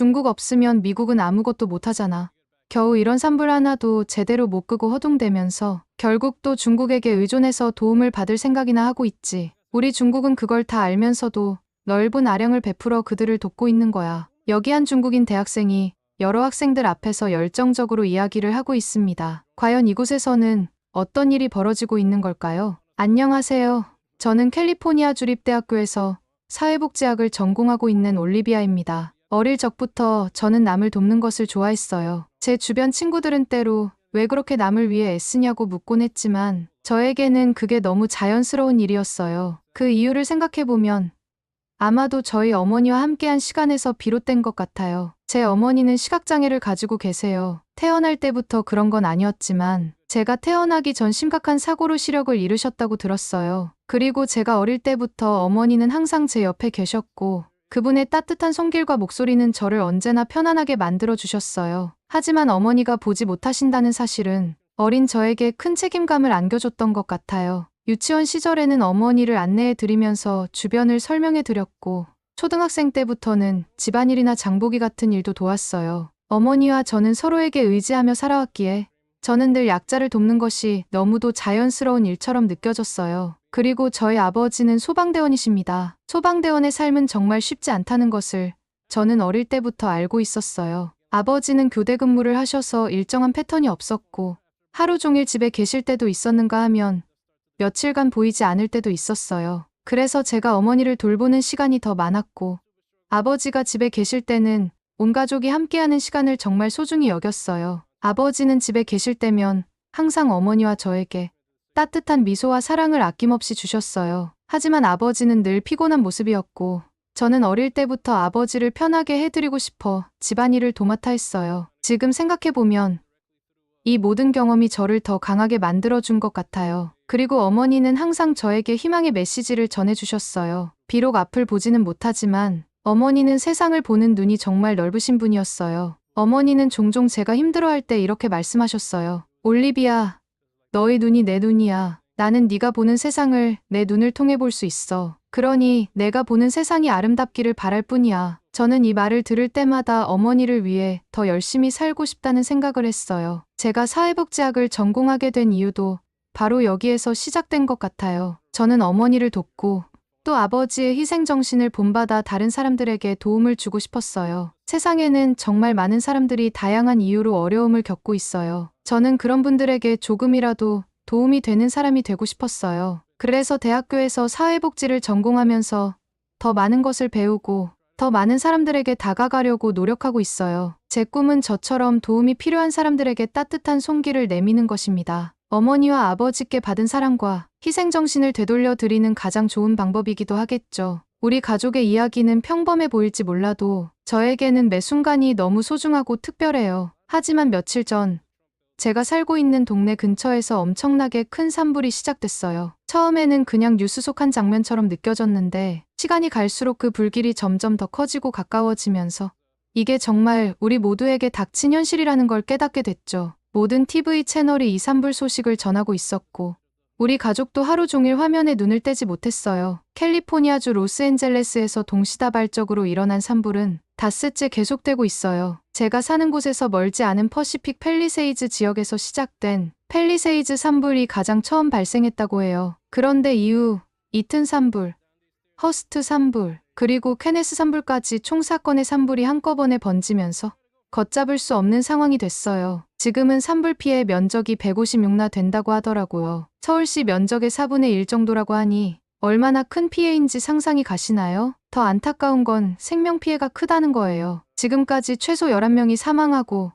중국 없으면 미국은 아무것도 못하잖아. 겨우 이런 산불 하나도 제대로 못 끄고 허둥대면서 결국 또 중국에게 의존해서 도움을 받을 생각이나 하고 있지. 우리 중국은 그걸 다 알면서도 넓은 아령을 베풀어 그들을 돕고 있는 거야. 여기 한 중국인 대학생이 여러 학생들 앞에서 열정적으로 이야기를 하고 있습니다. 과연 이곳에서는 어떤 일이 벌어지고 있는 걸까요? 안녕하세요. 저는 캘리포니아 주립대학교에서 사회복지학을 전공하고 있는 올리비아입니다. 어릴 적부터 저는 남을 돕는 것을 좋아했어요. 제 주변 친구들은 때로 왜 그렇게 남을 위해 애쓰냐고 묻곤 했지만 저에게는 그게 너무 자연스러운 일이었어요. 그 이유를 생각해보면 아마도 저희 어머니와 함께한 시간에서 비롯된 것 같아요. 제 어머니는 시각장애를 가지고 계세요. 태어날 때부터 그런 건 아니었지만 제가 태어나기 전 심각한 사고로 시력을 잃으셨다고 들었어요. 그리고 제가 어릴 때부터 어머니는 항상 제 옆에 계셨고 그분의 따뜻한 손길과 목소리는 저를 언제나 편안하게 만들어 주셨어요. 하지만 어머니가 보지 못하신다는 사실은 어린 저에게 큰 책임감을 안겨줬던 것 같아요. 유치원 시절에는 어머니를 안내해 드리면서 주변을 설명해 드렸고, 초등학생 때부터는 집안일이나 장보기 같은 일도 도왔어요. 어머니와 저는 서로에게 의지하며 살아왔기에 저는 늘 약자를 돕는 것이 너무도 자연스러운 일처럼 느껴졌어요. 그리고 저희 아버지는 소방대원이십니다. 소방대원의 삶은 정말 쉽지 않다는 것을 저는 어릴 때부터 알고 있었어요. 아버지는 교대 근무를 하셔서 일정한 패턴이 없었고 하루 종일 집에 계실 때도 있었는가 하면 며칠간 보이지 않을 때도 있었어요. 그래서 제가 어머니를 돌보는 시간이 더 많았고 아버지가 집에 계실 때는 온 가족이 함께하는 시간을 정말 소중히 여겼어요. 아버지는 집에 계실 때면 항상 어머니와 저에게 따뜻한 미소와 사랑을 아낌없이 주셨어요. 하지만 아버지는 늘 피곤한 모습이었고 저는 어릴 때부터 아버지를 편하게 해드리고 싶어 집안일을 도맡아 했어요. 지금 생각해보면 이 모든 경험이 저를 더 강하게 만들어준 것 같아요. 그리고 어머니는 항상 저에게 희망의 메시지를 전해주셨어요. 비록 앞을 보지는 못하지만 어머니는 세상을 보는 눈이 정말 넓으신 분이었어요. 어머니는 종종 제가 힘들어할 때 이렇게 말씀하셨어요. 올리비아, 너의 눈이 내 눈이야. 나는 네가 보는 세상을 내 눈을 통해 볼 수 있어. 그러니 내가 보는 세상이 아름답기를 바랄 뿐이야. 저는 이 말을 들을 때마다 어머니를 위해 더 열심히 살고 싶다는 생각을 했어요. 제가 사회복지학을 전공하게 된 이유도 바로 여기에서 시작된 것 같아요. 저는 어머니를 돕고 또 아버지의 희생정신을 본받아 다른 사람들에게 도움을 주고 싶었어요. 세상에는 정말 많은 사람들이 다양한 이유로 어려움을 겪고 있어요. 저는 그런 분들에게 조금이라도 도움이 되는 사람이 되고 싶었어요. 그래서 대학교에서 사회복지를 전공하면서 더 많은 것을 배우고 더 많은 사람들에게 다가가려고 노력하고 있어요. 제 꿈은 저처럼 도움이 필요한 사람들에게 따뜻한 손길을 내미는 것입니다. 어머니와 아버지께 받은 사랑과 희생정신을 되돌려 드리는 가장 좋은 방법이기도 하겠죠. 우리 가족의 이야기는 평범해 보일지 몰라도 저에게는 매 순간이 너무 소중하고 특별해요. 하지만 며칠 전 제가 살고 있는 동네 근처에서 엄청나게 큰 산불이 시작됐어요. 처음에는 그냥 뉴스 속 한 장면처럼 느껴졌는데 시간이 갈수록 그 불길이 점점 더 커지고 가까워지면서 이게 정말 우리 모두에게 닥친 현실이라는 걸 깨닫게 됐죠. 모든 TV 채널이 이 산불 소식을 전하고 있었고 우리 가족도 하루 종일 화면에 눈을 떼지 못했어요. 캘리포니아주 로스앤젤레스에서 동시다발적으로 일어난 산불은 닷새째 계속되고 있어요. 제가 사는 곳에서 멀지 않은 퍼시픽 펠리세이즈 지역에서 시작된 펠리세이즈 산불이 가장 처음 발생했다고 해요. 그런데 이후 이튼 산불, 허스트 산불, 그리고 케네스 산불까지 총 사건의 산불이 한꺼번에 번지면서 걷잡을 수 없는 상황이 됐어요. 지금은 산불 피해 면적이 156나 된다고 하더라고요. 서울시 면적의 4분의 1 정도라고 하니 얼마나 큰 피해인지 상상이 가시나요? 더 안타까운 건 생명 피해가 크다는 거예요. 지금까지 최소 11명이 사망하고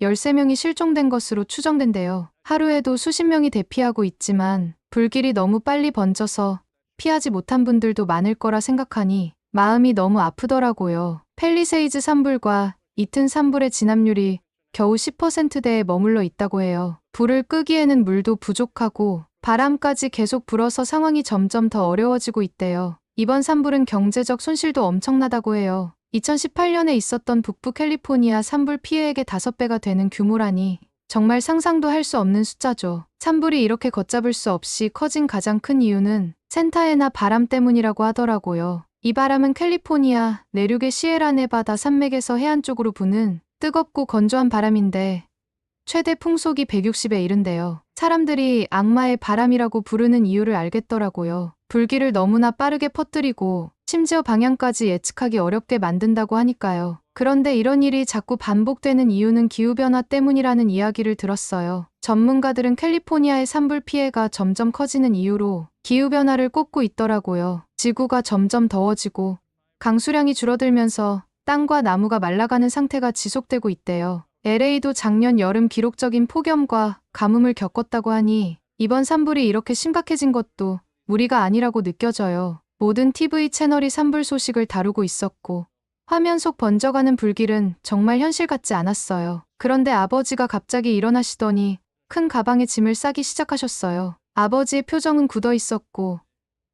13명이 실종된 것으로 추정된대요. 하루에도 수십 명이 대피하고 있지만 불길이 너무 빨리 번져서 피하지 못한 분들도 많을 거라 생각하니 마음이 너무 아프더라고요. 펠리세이즈 산불과 이튼 산불의 진압률이 겨우 10%대에 머물러 있다고 해요. 불을 끄기에는 물도 부족하고 바람까지 계속 불어서 상황이 점점 더 어려워지고 있대요. 이번 산불은 경제적 손실도 엄청나다고 해요. 2018년에 있었던 북부 캘리포니아 산불 피해액의 5배가 되는 규모라니 정말 상상도 할 수 없는 숫자죠. 산불이 이렇게 걷잡을 수 없이 커진 가장 큰 이유는 센타에나 바람 때문이라고 하더라고요. 이 바람은 캘리포니아 내륙의 시에라네바다 산맥에서 해안 쪽으로 부는 뜨겁고 건조한 바람인데 최대 풍속이 160에 이른대요. 사람들이 악마의 바람이라고 부르는 이유를 알겠더라고요. 불길을 너무나 빠르게 퍼뜨리고 심지어 방향까지 예측하기 어렵게 만든다고 하니까요. 그런데 이런 일이 자꾸 반복되는 이유는 기후변화 때문이라는 이야기를 들었어요. 전문가들은 캘리포니아의 산불 피해가 점점 커지는 이유로 기후변화를 꼽고 있더라고요. 지구가 점점 더워지고 강수량이 줄어들면서 땅과 나무가 말라가는 상태가 지속되고 있대요. LA도 작년 여름 기록적인 폭염과 가뭄을 겪었다고 하니 이번 산불이 이렇게 심각해진 것도 무리가 아니라고 느껴져요. 모든 TV 채널이 산불 소식을 다루고 있었고 화면 속 번져가는 불길은 정말 현실 같지 않았어요. 그런데 아버지가 갑자기 일어나시더니 큰 가방에 짐을 싸기 시작하셨어요. 아버지의 표정은 굳어 있었고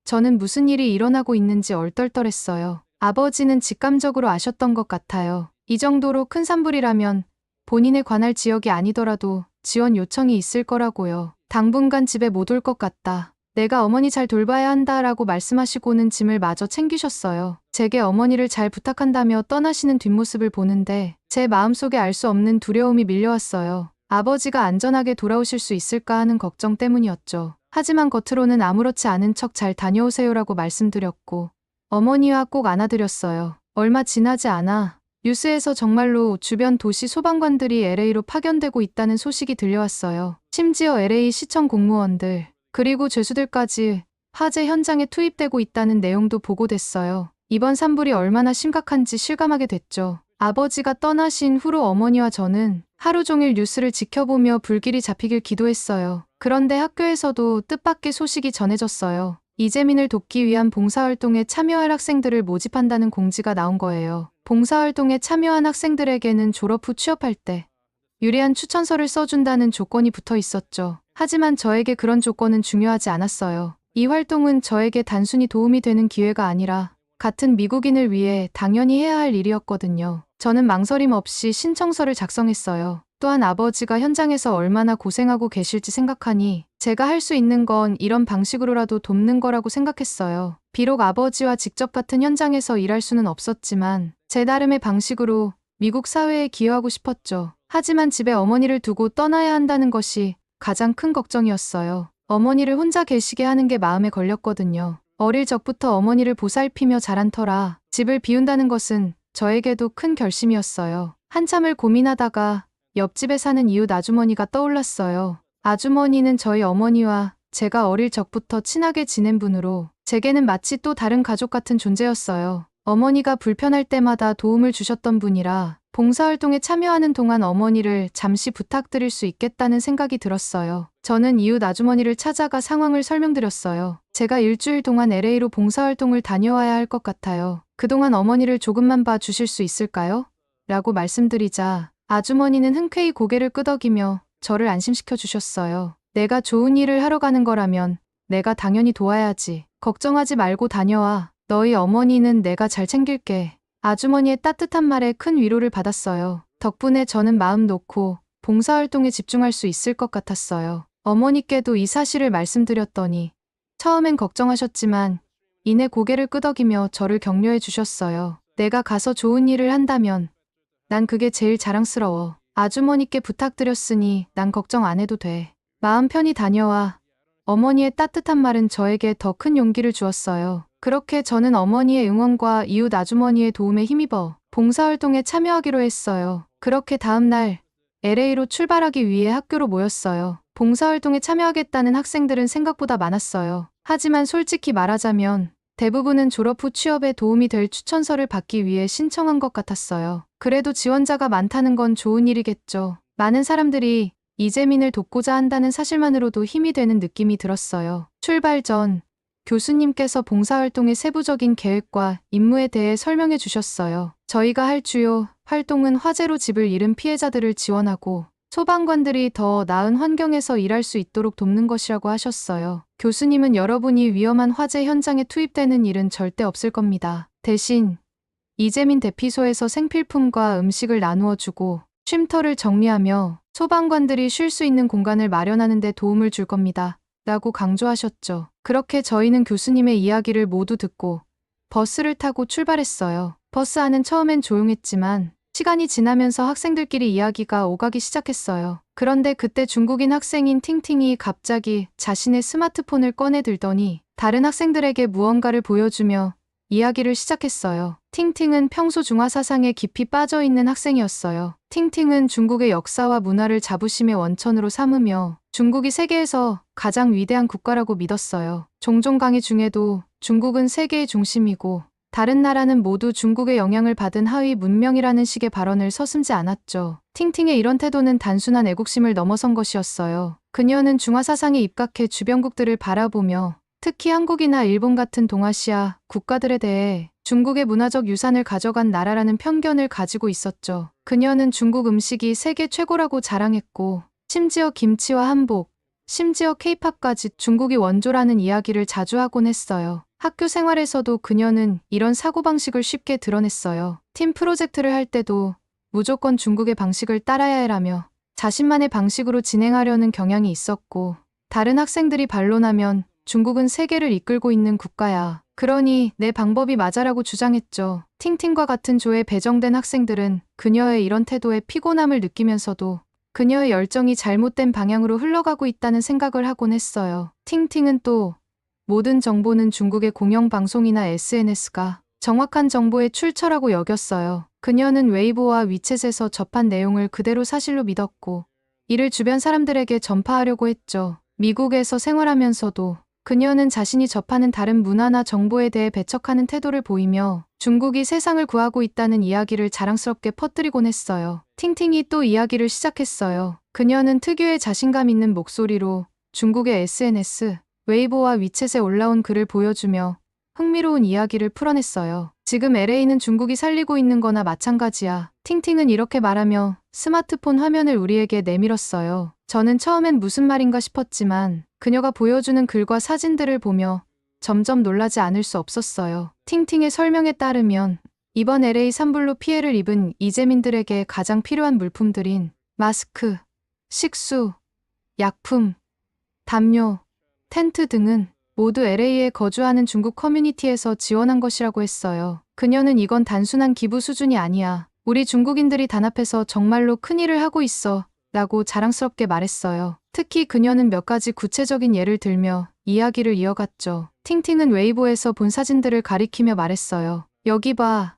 저는 무슨 일이 일어나고 있는지 얼떨떨했어요. 아버지는 직감적으로 아셨던 것 같아요. 이 정도로 큰 산불이라면 본인에 관할 지역이 아니더라도 지원 요청이 있을 거라고요. 당분간 집에 못 올 것 같다. 내가 어머니 잘 돌봐야 한다라고 말씀하시고는 짐을 마저 챙기셨어요. 제게 어머니를 잘 부탁한다며 떠나시는 뒷모습을 보는데 제 마음속에 알 수 없는 두려움이 밀려왔어요. 아버지가 안전하게 돌아오실 수 있을까 하는 걱정 때문이었죠. 하지만 겉으로는 아무렇지 않은 척 잘 다녀오세요라고 말씀드렸고 어머니와 꼭 안아드렸어요. 얼마 지나지 않아 뉴스에서 정말로 주변 도시 소방관들이 LA로 파견되고 있다는 소식이 들려왔어요. 심지어 LA 시청 공무원들, 그리고 죄수들까지 화재 현장에 투입되고 있다는 내용도 보고됐어요. 이번 산불이 얼마나 심각한지 실감하게 됐죠. 아버지가 떠나신 후로 어머니와 저는 하루 종일 뉴스를 지켜보며 불길이 잡히길 기도했어요. 그런데 학교에서도 뜻밖의 소식이 전해졌어요. 이재민을 돕기 위한 봉사활동에 참여할 학생들을 모집한다는 공지가 나온 거예요. 봉사활동에 참여한 학생들에게는 졸업 후 취업할 때 유리한 추천서를 써준다는 조건이 붙어 있었죠. 하지만 저에게 그런 조건은 중요하지 않았어요. 이 활동은 저에게 단순히 도움이 되는 기회가 아니라 같은 미국인을 위해 당연히 해야 할 일이었거든요. 저는 망설임 없이 신청서를 작성했어요. 또한 아버지가 현장에서 얼마나 고생하고 계실지 생각하니 제가 할 수 있는 건 이런 방식으로라도 돕는 거라고 생각했어요. 비록 아버지와 직접 같은 현장에서 일할 수는 없었지만 제 나름의 방식으로 미국 사회에 기여하고 싶었죠. 하지만 집에 어머니를 두고 떠나야 한다는 것이 가장 큰 걱정이었어요. 어머니를 혼자 계시게 하는 게 마음에 걸렸거든요. 어릴 적부터 어머니를 보살피며 자란 터라 집을 비운다는 것은 저에게도 큰 결심이었어요. 한참을 고민하다가 옆집에 사는 이웃 아주머니가 떠올랐어요. 아주머니는 저희 어머니와 제가 어릴 적부터 친하게 지낸 분으로 제게는 마치 또 다른 가족 같은 존재였어요. 어머니가 불편할 때마다 도움을 주셨던 분이라 봉사활동에 참여하는 동안 어머니를 잠시 부탁드릴 수 있겠다는 생각이 들었어요. 저는 이웃 아주머니를 찾아가 상황을 설명드렸어요. 제가 일주일 동안 LA로 봉사활동을 다녀와야 할 것 같아요. 그동안 어머니를 조금만 봐 주실 수 있을까요? 라고 말씀드리자 아주머니는 흔쾌히 고개를 끄덕이며 저를 안심시켜 주셨어요. 내가 좋은 일을 하러 가는 거라면 내가 당연히 도와야지. 걱정하지 말고 다녀와. 너희 어머니는 내가 잘 챙길게. 아주머니의 따뜻한 말에 큰 위로를 받았어요. 덕분에 저는 마음 놓고 봉사활동에 집중할 수 있을 것 같았어요. 어머니께도 이 사실을 말씀드렸더니 처음엔 걱정하셨지만 이내 고개를 끄덕이며 저를 격려해 주셨어요. 내가 가서 좋은 일을 한다면 난 그게 제일 자랑스러워. 아주머니께 부탁드렸으니 난 걱정 안 해도 돼. 마음 편히 다녀와. 어머니의 따뜻한 말은 저에게 더 큰 용기를 주었어요. 그렇게 저는 어머니의 응원과 이웃 아주머니의 도움에 힘입어 봉사활동에 참여하기로 했어요. 그렇게 다음날 LA로 출발하기 위해 학교로 모였어요. 봉사활동에 참여하겠다는 학생들은 생각보다 많았어요. 하지만 솔직히 말하자면 대부분은 졸업 후 취업에 도움이 될 추천서를 받기 위해 신청한 것 같았어요. 그래도 지원자가 많다는 건 좋은 일이겠죠. 많은 사람들이 이재민을 돕고자 한다는 사실만으로도 힘이 되는 느낌이 들었어요. 출발 전 교수님께서 봉사활동의 세부적인 계획과 임무에 대해 설명해 주셨어요. 저희가 할 주요 활동은 화재로 집을 잃은 피해자들을 지원하고 소방관들이 더 나은 환경에서 일할 수 있도록 돕는 것이라고 하셨어요. 교수님은 여러분이 위험한 화재 현장에 투입되는 일은 절대 없을 겁니다. 대신 이재민 대피소에서 생필품과 음식을 나누어 주고 쉼터를 정리하며 소방관들이 쉴 수 있는 공간을 마련하는 데 도움을 줄 겁니다. 라고 강조하셨죠. 그렇게 저희는 교수님의 이야기를 모두 듣고 버스를 타고 출발했어요. 버스 안은 처음엔 조용했지만 시간이 지나면서 학생들끼리 이야기가 오가기 시작했어요. 그런데 그때 중국인 학생인 팅팅이 갑자기 자신의 스마트폰을 꺼내 들더니 다른 학생들에게 무언가를 보여주며 이야기를 시작했어요. 팅팅은 평소 중화 사상에 깊이 빠져 있는 학생이었어요. 팅팅은 중국의 역사와 문화를 자부심의 원천으로 삼으며 중국이 세계에서 가장 위대한 국가라고 믿었어요. 종종 강의 중에도 중국은 세계의 중심이고 다른 나라는 모두 중국의 영향을 받은 하위 문명이라는 식의 발언을 서슴지 않았죠. 팅팅의 이런 태도는 단순한 애국심을 넘어선 것이었어요. 그녀는 중화 사상에 입각해 주변국들을 바라보며 특히 한국이나 일본 같은 동아시아 국가들에 대해 중국의 문화적 유산을 가져간 나라라는 편견을 가지고 있었죠. 그녀는 중국 음식이 세계 최고라고 자랑했고 심지어 김치와 한복, 심지어 케이팝까지 중국이 원조라는 이야기를 자주 하곤 했어요. 학교 생활에서도 그녀는 이런 사고방식을 쉽게 드러냈어요. 팀 프로젝트를 할 때도 무조건 중국의 방식을 따라야 해라며 자신만의 방식으로 진행하려는 경향이 있었고 다른 학생들이 반론하면 중국은 세계를 이끌고 있는 국가야. 그러니 내 방법이 맞아라고 주장했죠. 팅팅과 같은 조에 배정된 학생들은 그녀의 이런 태도에 피곤함을 느끼면서도 그녀의 열정이 잘못된 방향으로 흘러가고 있다는 생각을 하곤 했어요. 팅팅은 또 모든 정보는 중국의 공영방송이나 SNS가 정확한 정보의 출처라고 여겼어요. 그녀는 웨이보와 위챗에서 접한 내용을 그대로 사실로 믿었고 이를 주변 사람들에게 전파하려고 했죠. 미국에서 생활하면서도 그녀는 자신이 접하는 다른 문화나 정보에 대해 배척하는 태도를 보이며 중국이 세상을 구하고 있다는 이야기를 자랑스럽게 퍼뜨리곤 했어요. 팅팅이 또 이야기를 시작했어요. 그녀는 특유의 자신감 있는 목소리로 중국의 SNS, 웨이보와 위챗에 올라온 글을 보여주며 흥미로운 이야기를 풀어냈어요. 지금 LA는 중국이 살리고 있는 거나 마찬가지야. 팅팅은 이렇게 말하며 스마트폰 화면을 우리에게 내밀었어요. 저는 처음엔 무슨 말인가 싶었지만 그녀가 보여주는 글과 사진들을 보며 점점 놀라지 않을 수 없었어요. 팅팅의 설명에 따르면 이번 LA 산불로 피해를 입은 이재민들에게 가장 필요한 물품들인 마스크, 식수, 약품, 담요, 텐트 등은 모두 LA에 거주하는 중국 커뮤니티에서 지원한 것이라고 했어요. 그녀는 이건 단순한 기부 수준이 아니야. 우리 중국인들이 단합해서 정말로 큰일을 하고 있어. 라고 자랑스럽게 말했어요. 특히 그녀는 몇 가지 구체적인 예를 들며 이야기를 이어갔죠. 팅팅은 웨이보에서 본 사진들을 가리키며 말했어요. 여기 봐.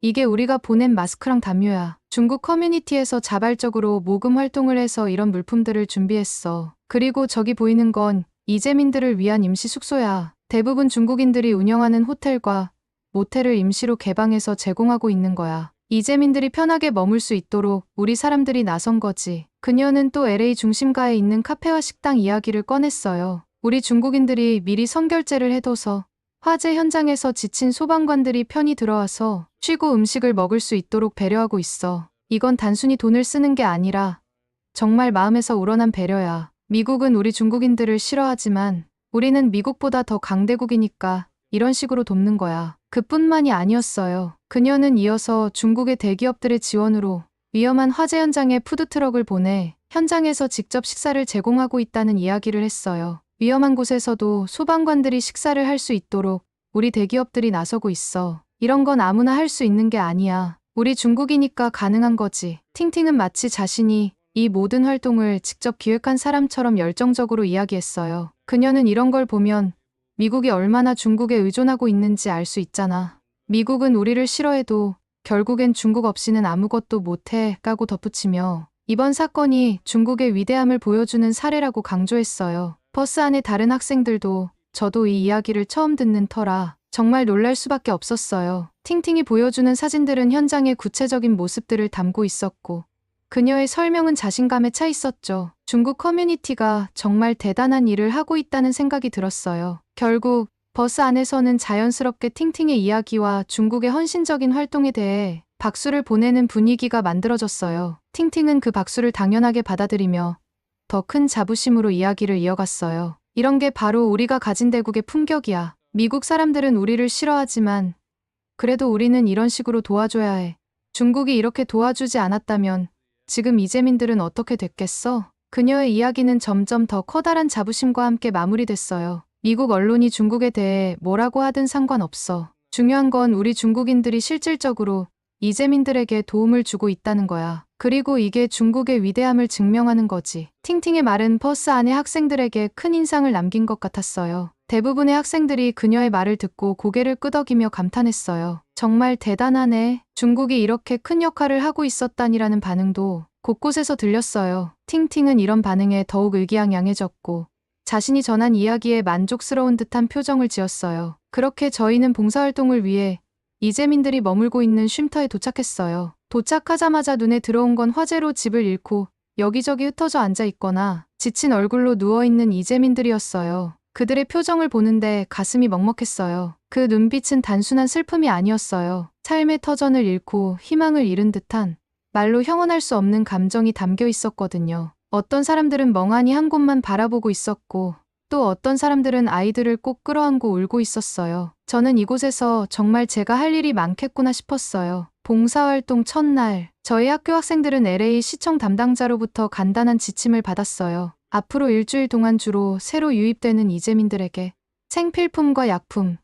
이게 우리가 보낸 마스크랑 담요야. 중국 커뮤니티에서 자발적으로 모금 활동을 해서 이런 물품들을 준비했어. 그리고 저기 보이는 건 이재민들을 위한 임시 숙소야. 대부분 중국인들이 운영하는 호텔과 모텔을 임시로 개방해서 제공하고 있는 거야. 이재민들이 편하게 머물 수 있도록 우리 사람들이 나선 거지. 그녀는 또 LA 중심가에 있는 카페와 식당 이야기를 꺼냈어요. 우리 중국인들이 미리 선결제를 해둬서 화재 현장에서 지친 소방관들이 편히 들어와서 쉬고 음식을 먹을 수 있도록 배려하고 있어. 이건 단순히 돈을 쓰는 게 아니라 정말 마음에서 우러난 배려야. 미국은 우리 중국인들을 싫어하지만 우리는 미국보다 더 강대국이니까 이런 식으로 돕는 거야. 그뿐만이 아니었어요. 그녀는 이어서 중국의 대기업들의 지원으로 위험한 화재 현장에 푸드트럭을 보내 현장에서 직접 식사를 제공하고 있다는 이야기를 했어요. 위험한 곳에서도 소방관들이 식사를 할 수 있도록 우리 대기업들이 나서고 있어. 이런 건 아무나 할 수 있는 게 아니야. 우리 중국이니까 가능한 거지. 팅팅은 마치 자신이 이 모든 활동을 직접 기획한 사람처럼 열정적으로 이야기했어요. 그녀는 이런 걸 보면 미국이 얼마나 중국에 의존하고 있는지 알 수 있잖아. 미국은 우리를 싫어해도 결국엔 중국 없이는 아무것도 못해 까고 덧붙이며 이번 사건이 중국의 위대함을 보여주는 사례라고 강조했어요. 버스 안의 다른 학생들도 저도 이 이야기를 처음 듣는 터라 정말 놀랄 수밖에 없었어요. 팅팅이 보여주는 사진들은 현장의 구체적인 모습들을 담고 있었고 그녀의 설명은 자신감에 차 있었죠. 중국 커뮤니티가 정말 대단한 일을 하고 있다는 생각이 들었어요. 결국 버스 안에서는 자연스럽게 팅팅의 이야기와 중국의 헌신적인 활동에 대해 박수를 보내는 분위기가 만들어졌어요. 팅팅은 그 박수를 당연하게 받아들이며 더 큰 자부심으로 이야기를 이어갔어요. 이런 게 바로 우리가 가진 대국의 품격이야. 미국 사람들은 우리를 싫어하지만 그래도 우리는 이런 식으로 도와줘야 해. 중국이 이렇게 도와주지 않았다면 지금 이재민들은 어떻게 됐겠어? 그녀의 이야기는 점점 더 커다란 자부심과 함께 마무리됐어요. 미국 언론이 중국에 대해 뭐라고 하든 상관없어. 중요한 건 우리 중국인들이 실질적으로 이재민들에게 도움을 주고 있다는 거야. 그리고 이게 중국의 위대함을 증명하는 거지. 팅팅의 말은 버스 안의 학생들에게 큰 인상을 남긴 것 같았어요. 대부분의 학생들이 그녀의 말을 듣고 고개를 끄덕이며 감탄했어요. 정말 대단하네. 중국이 이렇게 큰 역할을 하고 있었다니라는 반응도 곳곳에서 들렸어요. 팅팅은 이런 반응에 더욱 의기양양해졌고 자신이 전한 이야기에 만족스러운 듯한 표정을 지었어요. 그렇게 저희는 봉사활동을 위해 이재민들이 머물고 있는 쉼터에 도착했어요. 도착하자마자 눈에 들어온 건 화재로 집을 잃고 여기저기 흩어져 앉아 있거나 지친 얼굴로 누워 있는 이재민들이었어요. 그들의 표정을 보는데 가슴이 먹먹했어요. 그 눈빛은 단순한 슬픔이 아니었어요. 삶의 터전을 잃고 희망을 잃은 듯한 말로 형언할 수 없는 감정이 담겨 있었거든요. 어떤 사람들은 멍하니 한 곳만 바라보고 있었고 또 어떤 사람들은 아이들을 꼭 끌어안고 울고 있었어요. 저는 이곳에서 정말 제가 할 일이 많겠구나 싶었어요. 봉사활동 첫날, 저희 학교 학생들은 LA 시청 담당자로부터 간단한 지침을 받았어요. 앞으로 일주일 동안 주로 새로 유입되는 이재민들에게 생필품과 약품,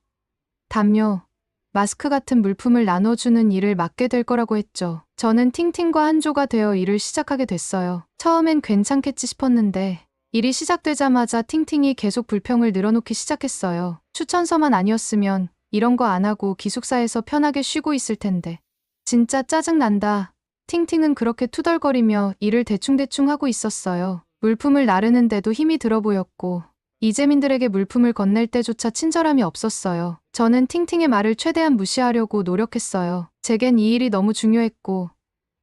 담요, 마스크 같은 물품을 나눠주는 일을 맡게 될 거라고 했죠. 저는 팅팅과 한조가 되어 일을 시작하게 됐어요. 처음엔 괜찮겠지 싶었는데 일이 시작되자마자 팅팅이 계속 불평을 늘어놓기 시작했어요. 추천서만 아니었으면 이런 거 안 하고 기숙사에서 편하게 쉬고 있을 텐데. 진짜 짜증난다. 팅팅은 그렇게 투덜거리며 일을 대충대충 하고 있었어요. 물품을 나르는데도 힘이 들어 보였고 이재민들에게 물품을 건넬 때조차 친절함이 없었어요. 저는 팅팅의 말을 최대한 무시하려고 노력했어요. 제겐 이 일이 너무 중요했고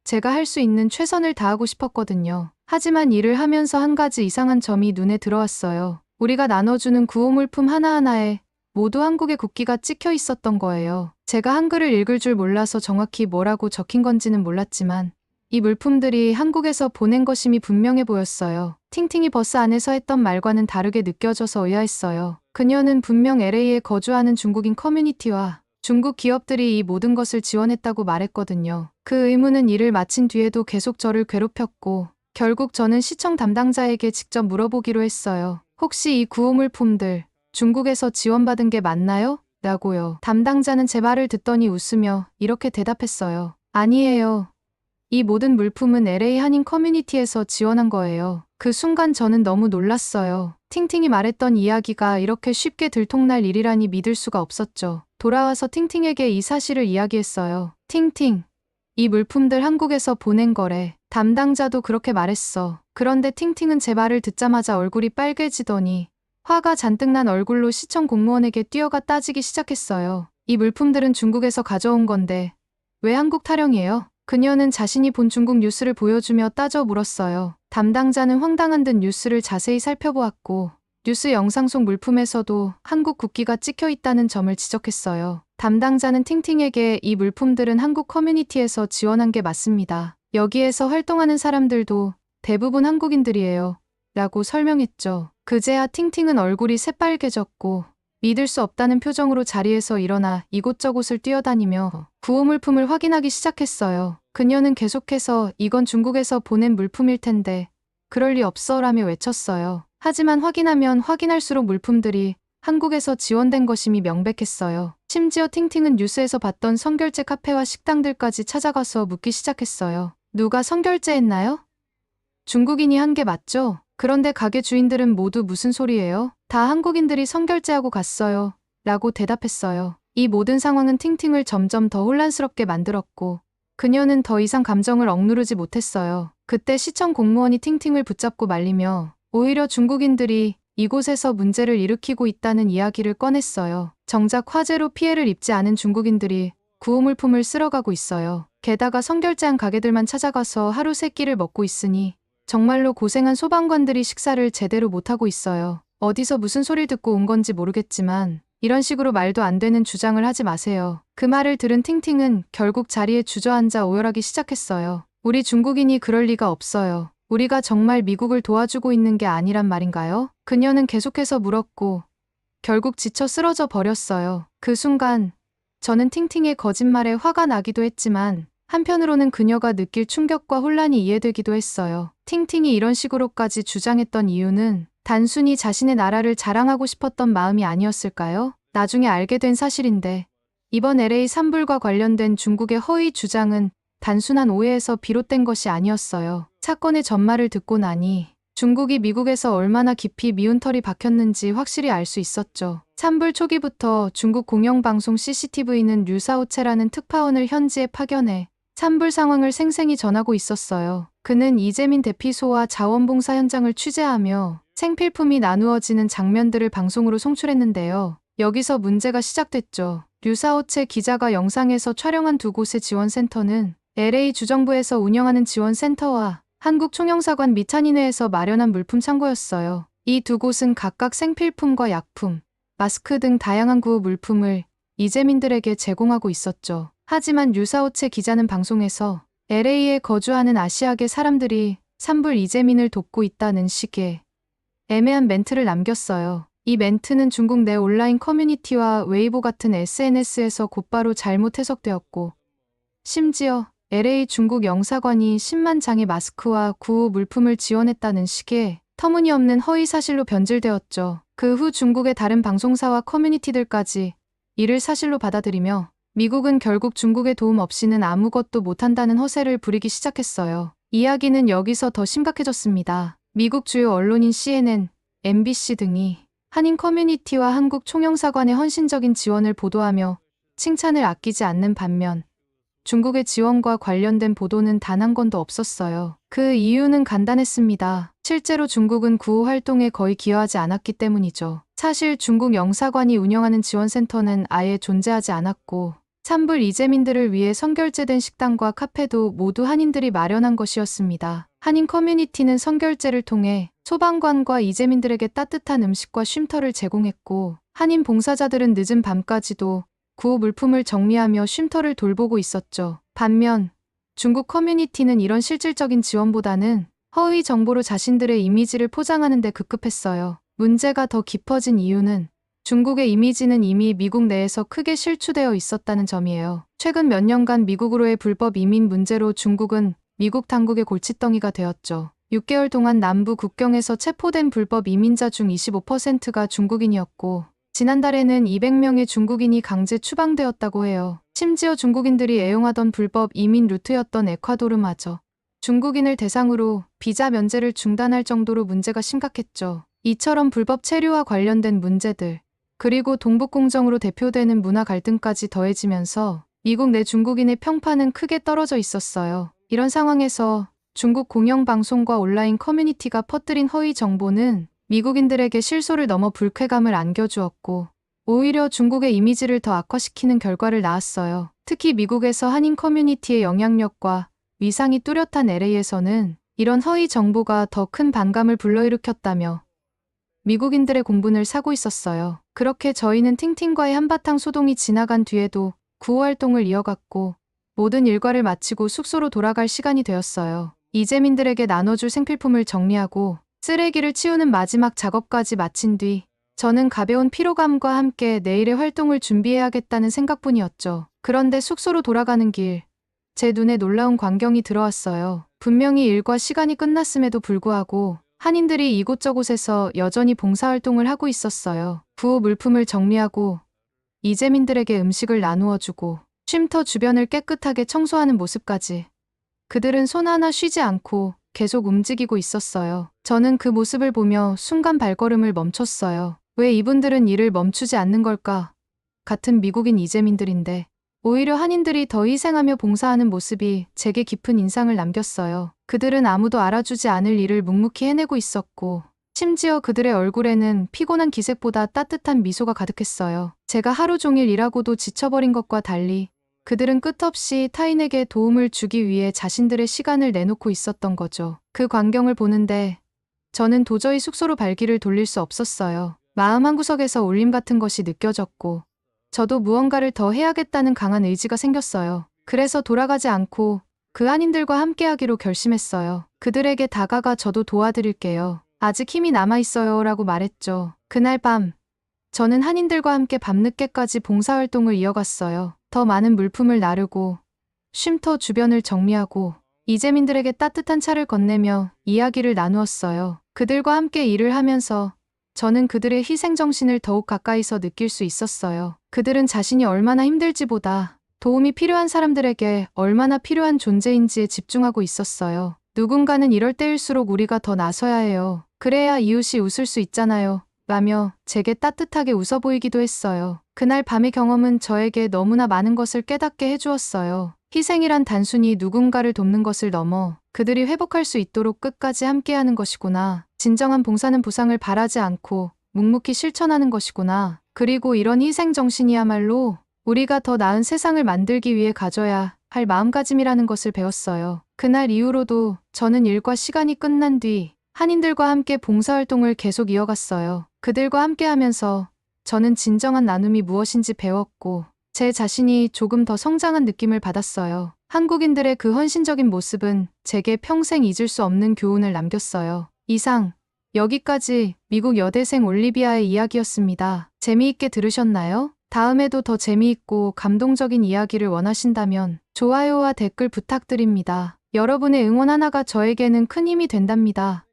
제가 할 수 있는 최선을 다하고 싶었거든요. 하지만 일을 하면서 한 가지 이상한 점이 눈에 들어왔어요. 우리가 나눠주는 구호물품 하나하나에 모두 한국의 국기가 찍혀 있었던 거예요. 제가 한글을 읽을 줄 몰라서 정확히 뭐라고 적힌 건지는 몰랐지만 이 물품들이 한국에서 보낸 것임이 분명해 보였어요. 팅팅이 버스 안에서 했던 말과는 다르게 느껴져서 의아했어요. 그녀는 분명 LA에 거주하는 중국인 커뮤니티와 중국 기업들이 이 모든 것을 지원했다고 말했거든요. 그 의무는 일을 마친 뒤에도 계속 저를 괴롭혔고 결국 저는 시청 담당자에게 직접 물어보기로 했어요. 혹시 이 구호물품들 중국에서 지원받은 게 맞나요? 라고요. 담당자는 제 말을 듣더니 웃으며 이렇게 대답했어요. 아니에요. 이 모든 물품은 LA 한인 커뮤니티에서 지원한 거예요. 그 순간 저는 너무 놀랐어요. 팅팅이 말했던 이야기가 이렇게 쉽게 들통날 일이라니 믿을 수가 없었죠. 돌아와서 팅팅에게 이 사실을 이야기했어요. 팅팅. 이 물품들 한국에서 보낸 거래. 담당자도 그렇게 말했어. 그런데 팅팅은 제 말을 듣자마자 얼굴이 빨개지더니 화가 잔뜩 난 얼굴로 시청 공무원에게 뛰어가 따지기 시작했어요. 이 물품들은 중국에서 가져온 건데 왜 한국 타령이에요? 그녀는 자신이 본 중국 뉴스를 보여주며 따져 물었어요. 담당자는 황당한 듯 뉴스를 자세히 살펴보았고 뉴스 영상 속 물품에서도 한국 국기가 찍혀 있다는 점을 지적했어요. 담당자는 팅팅에게 이 물품들은 한국 커뮤니티에서 지원한 게 맞습니다. 여기에서 활동하는 사람들도 대부분 한국인들이에요. 라고 설명했죠. 그제야 팅팅은 얼굴이 새빨개졌고 믿을 수 없다는 표정으로 자리에서 일어나 이곳저곳을 뛰어다니며 구호 물품을 확인하기 시작했어요. 그녀는 계속해서 이건 중국에서 보낸 물품일 텐데 그럴 리 없어 라며 외쳤어요. 하지만 확인하면 확인할수록 물품들이 한국에서 지원된 것임이 명백했어요. 심지어 팅팅은 뉴스에서 봤던 선결제 카페와 식당들까지 찾아가서 묻기 시작했어요. 누가 선결제했나요? 중국인이 한 게 맞죠? 그런데 가게 주인들은 모두 무슨 소리예요? 다 한국인들이 선결제하고 갔어요. 라고 대답했어요. 이 모든 상황은 팅팅을 점점 더 혼란스럽게 만들었고 그녀는 더 이상 감정을 억누르지 못했어요. 그때 시청 공무원이 팅팅을 붙잡고 말리며 오히려 중국인들이 이곳에서 문제를 일으키고 있다는 이야기를 꺼냈어요. 정작 화재로 피해를 입지 않은 중국인들이 구호물품을 쓸어가고 있어요. 게다가 선결제한 가게들만 찾아가서 하루 세 끼를 먹고 있으니 정말로 고생한 소방관들이 식사를 제대로 못하고 있어요. 어디서 무슨 소리를 듣고 온 건지 모르겠지만 이런 식으로 말도 안 되는 주장을 하지 마세요. 그 말을 들은 팅팅은 결국 자리에 주저앉아 오열하기 시작했어요. 우리 중국인이 그럴 리가 없어요. 우리가 정말 미국을 도와주고 있는 게 아니란 말인가요? 그녀는 계속해서 물었고 결국 지쳐 쓰러져 버렸어요. 그 순간 저는 팅팅의 거짓말에 화가 나기도 했지만 한편으로는 그녀가 느낄 충격과 혼란이 이해되기도 했어요. 팅팅이 이런 식으로까지 주장했던 이유는 단순히 자신의 나라를 자랑하고 싶었던 마음이 아니었을까요? 나중에 알게 된 사실인데 이번 LA 산불과 관련된 중국의 허위 주장은 단순한 오해에서 비롯된 것이 아니었어요. 사건의 전말을 듣고 나니 중국이 미국에서 얼마나 깊이 미운 털이 박혔는지 확실히 알 수 있었죠. 산불 초기부터 중국 공영방송 CCTV는 류사오체라는 특파원을 현지에 파견해 산불 상황을 생생히 전하고 있었어요. 그는 이재민 대피소와 자원봉사 현장을 취재하며 생필품이 나누어지는 장면들을 방송으로 송출했는데요. 여기서 문제가 시작됐죠. 류사오체 기자가 영상에서 촬영한 두 곳의 지원센터는 LA 주정부에서 운영하는 지원센터와 한국 총영사관 미탄인회에서 마련한 물품 창고였어요. 이 두 곳은 각각 생필품과 약품, 마스크 등 다양한 구호 물품을 이재민들에게 제공하고 있었죠. 하지만 류사오체 기자는 방송에서 LA에 거주하는 아시아계 사람들이 산불 이재민을 돕고 있다는 식의 애매한 멘트를 남겼어요. 이 멘트는 중국 내 온라인 커뮤니티와 웨이보 같은 SNS에서 곧바로 잘못 해석되었고, 심지어 LA 중국 영사관이 10만 장의 마스크와 구호 물품을 지원했다는 식의 터무니없는 허위 사실로 변질되었죠. 그 후 중국의 다른 방송사와 커뮤니티들까지 이를 사실로 받아들이며 미국은 결국 중국의 도움 없이는 아무것도 못한다는 허세를 부리기 시작했어요. 이야기는 여기서 더 심각해졌습니다. 미국 주요 언론인 CNN, MBC 등이 한인 커뮤니티와 한국 총영사관의 헌신적인 지원을 보도하며 칭찬을 아끼지 않는 반면 중국의 지원과 관련된 보도는 단 한 건도 없었어요. 그 이유는 간단했습니다. 실제로 중국은 구호 활동에 거의 기여하지 않았기 때문이죠. 사실 중국 영사관이 운영하는 지원센터는 아예 존재하지 않았고 산불 이재민들을 위해 선결제된 식당과 카페도 모두 한인들이 마련한 것이었습니다. 한인 커뮤니티는 선결제를 통해 소방관과 이재민들에게 따뜻한 음식과 쉼터를 제공했고 한인 봉사자들은 늦은 밤까지도 구호 물품을 정리하며 쉼터를 돌보고 있었죠. 반면 중국 커뮤니티는 이런 실질적인 지원보다는 허위 정보로 자신들의 이미지를 포장하는 데 급급했어요. 문제가 더 깊어진 이유는 중국의 이미지는 이미 미국 내에서 크게 실추되어 있었다는 점이에요. 최근 몇 년간 미국으로의 불법 이민 문제로 중국은 미국 당국의 골칫덩이가 되었죠. 6개월 동안 남부 국경에서 체포된 불법 이민자 중 25%가 중국인이었고 지난달에는 200명의 중국인이 강제 추방되었다고 해요. 심지어 중국인들이 애용하던 불법 이민 루트였던 에콰도르마저 중국인을 대상으로 비자 면제를 중단할 정도로 문제가 심각했죠. 이처럼 불법 체류와 관련된 문제들, 그리고 동북공정으로 대표되는 문화 갈등까지 더해지면서 미국 내 중국인의 평판은 크게 떨어져 있었어요. 이런 상황에서 중국 공영방송과 온라인 커뮤니티가 퍼뜨린 허위 정보는 미국인들에게 실소를 넘어 불쾌감을 안겨주었고 오히려 중국의 이미지를 더 악화시키는 결과를 낳았어요. 특히 미국에서 한인 커뮤니티의 영향력과 위상이 뚜렷한 LA에서는 이런 허위 정보가 더 큰 반감을 불러일으켰다며 미국인들의 공분을 사고 있었어요. 그렇게 저희는 팅팅과의 한바탕 소동이 지나간 뒤에도 구호 활동을 이어갔고 모든 일과를 마치고 숙소로 돌아갈 시간이 되었어요. 이재민들에게 나눠줄 생필품을 정리하고 쓰레기를 치우는 마지막 작업까지 마친 뒤 저는 가벼운 피로감과 함께 내일의 활동을 준비해야겠다는 생각뿐이었죠. 그런데 숙소로 돌아가는 길, 제 눈에 놀라운 광경이 들어왔어요. 분명히 일과 시간이 끝났음에도 불구하고 한인들이 이곳저곳에서 여전히 봉사활동을 하고 있었어요. 구호 물품을 정리하고 이재민들에게 음식을 나누어 주고 쉼터 주변을 깨끗하게 청소하는 모습까지. 그들은 손 하나 쉬지 않고 계속 움직이고 있었어요. 저는 그 모습을 보며 순간 발걸음을 멈췄어요. 왜 이분들은 일을 멈추지 않는 걸까? 같은 미국인 이재민들인데 오히려 한인들이 더 희생하며 봉사하는 모습이 제게 깊은 인상을 남겼어요. 그들은 아무도 알아주지 않을 일을 묵묵히 해내고 있었고 심지어 그들의 얼굴에는 피곤한 기색보다 따뜻한 미소가 가득했어요. 제가 하루 종일 일하고도 지쳐버린 것과 달리 그들은 끝없이 타인에게 도움을 주기 위해 자신들의 시간을 내놓고 있었던 거죠. 그 광경을 보는데 저는 도저히 숙소로 발길을 돌릴 수 없었어요. 마음 한구석에서 울림 같은 것이 느껴졌고 저도 무언가를 더 해야겠다는 강한 의지가 생겼어요. 그래서 돌아가지 않고 그 한인들과 함께하기로 결심했어요. 그들에게 다가가 저도 도와드릴게요. 아직 힘이 남아있어요. 라고 말했죠. 그날 밤, 저는 한인들과 함께 밤늦게까지 봉사활동을 이어갔어요. 더 많은 물품을 나르고, 쉼터 주변을 정리하고, 이재민들에게 따뜻한 차를 건네며 이야기를 나누었어요. 그들과 함께 일을 하면서 저는 그들의 희생정신을 더욱 가까이서 느낄 수 있었어요. 그들은 자신이 얼마나 힘들지보다 도움이 필요한 사람들에게 얼마나 필요한 존재인지에 집중하고 있었어요. 누군가는 이럴 때일수록 우리가 더 나서야 해요. 그래야 이웃이 웃을 수 있잖아요. 라며 제게 따뜻하게 웃어 보이기도 했어요. 그날 밤의 경험은 저에게 너무나 많은 것을 깨닫게 해주었어요. 희생이란 단순히 누군가를 돕는 것을 넘어 그들이 회복할 수 있도록 끝까지 함께하는 것이구나. 진정한 봉사는 보상을 바라지 않고 묵묵히 실천하는 것이구나. 그리고 이런 희생 정신이야말로 우리가 더 나은 세상을 만들기 위해 가져야 할 마음가짐이라는 것을 배웠어요. 그날 이후로도 저는 일과 시간이 끝난 뒤 한인들과 함께 봉사활동을 계속 이어갔어요. 그들과 함께 하면서 저는 진정한 나눔이 무엇인지 배웠고 제 자신이 조금 더 성장한 느낌을 받았어요. 한국인들의 그 헌신적인 모습은 제게 평생 잊을 수 없는 교훈을 남겼어요. 이상, 여기까지 미국 여대생 올리비아의 이야기였습니다. 재미있게 들으셨나요? 다음에도 더 재미있고 감동적인 이야기를 원하신다면 좋아요와 댓글 부탁드립니다. 여러분의 응원 하나가 저에게는 큰 힘이 된답니다.